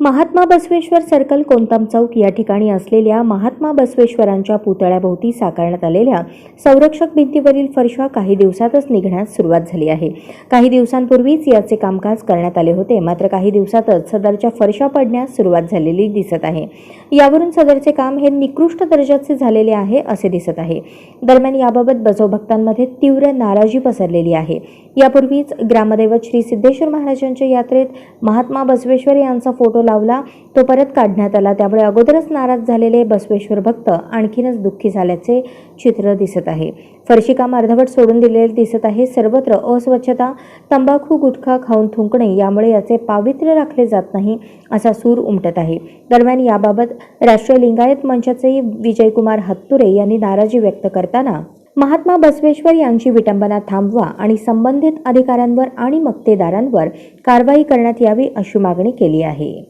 Mahatma Basaveshwar circle Kontam चौक या ठिकाणी असलेल्या महात्मा बसवेश्वरांच्या पुतळ्याभोवती साकारण्यात आलेल्या संरक्षक भिंतीवरील फरशा काही दिवसातच निघण्यास सुरुवात झाली आहे. काही दिवसांपूर्वीच याचे कामकाज करण्यात आले होते मात्र काही दिवसातच सदरच्या फरशा पडण्यास सुरुवात झालेली दिसत आहे. यावरून सदरचे काम हे निकृष्ट दर्जाचे झालेले आहे असे दिसत आहे. दरम्यान याबाबत बसव भक्तांमध्ये तीव्र नाराजी पसरलेली आहे. यापूर्वीच ग्रामदैवत श्री सिद्धेश्वर महाराजांच्या यात्रेत महात्मा बसवेश्वर यांचा फोटो लावला तो परत काढण्यात आला. त्यामुळे अगोदरच नाराज झालेले बसवेश्वर भक्त आणखीनच दुःखी झाल्याचे चित्र दिसत आहे. फरशी काम अर्धवट सोडून दिलेले दिसत आहे. सर्वत्र अस्वच्छता तंबाखू गुटखा खाऊन थुंकणे यामुळे याचे पावित्र्य राखले जात नाही असा सूर उमटत आहे. दरम्यान याबाबत राष्ट्रीय लिंगायत मंचाचे विजयकुमार हत्तुरे यांनी नाराजी व्यक्त करताना महात्मा बसवेश्वर यांची विटंबना थांबवा आणि संबंधित अधिकाऱ्यांवर आणि मक्तेदारांवर कारवाई करण्यात यावी अशी मागणी केली आहे.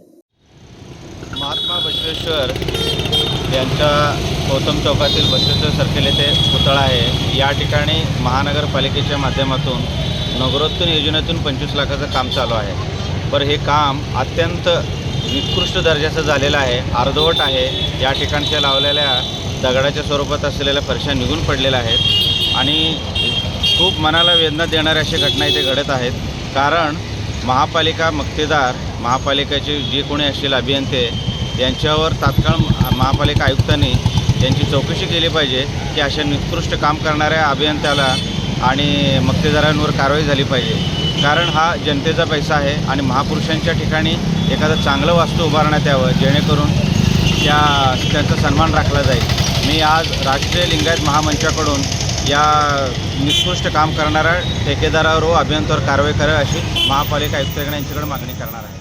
महाबळेश्वर यांच्या गौतम चौकातील बसेश्वर सर्कल येथे पुतळा आहे. या ठिकाणी महानगरपालिकेच्या माध्यमातून नगरोत्तम योजनेतून पंचवीस लाखाचं काम चालू आहे. पर हे काम अत्यंत निकृष्ट दर्जाचं झालेलं आहे अर्धवट आहे. या ठिकाणच्या लावलेल्या दगडाच्या स्वरूपात असलेल्या फरशा निघून पडलेल्या आहेत आणि खूप मनाला वेदना देणाऱ्या अशा घटना इथे घडत आहेत. कारण महापालिका मक्तेदार महापालिकेचे जे कोणी असतील अभियंते यांच्यावर तात्काळ महापालिका आयुक्तांनी यांची चौकशी केली पाहिजे की अशा निकृष्ट काम करणाऱ्या अभियंत्याला आणि मक्तेदारांवर कारवाई झाली पाहिजे. कारण हा जनतेचा पैसा आहे आणि महापुरुषांच्या ठिकाणी एखादं चांगलं वास्तू उभारण्यात यावं जेणेकरून त्या त्यांचा सन्मान राखला जाईल. मी आज राष्ट्रीय लिंगायत महामंचाकडून या निकृष्ट काम करणाऱ्या ठेकेदारावर व अभियंत्यावर कारवाई करावी अशी महापालिका आयुक्तांकडे यांच्याकडे मागणी करणार आहे.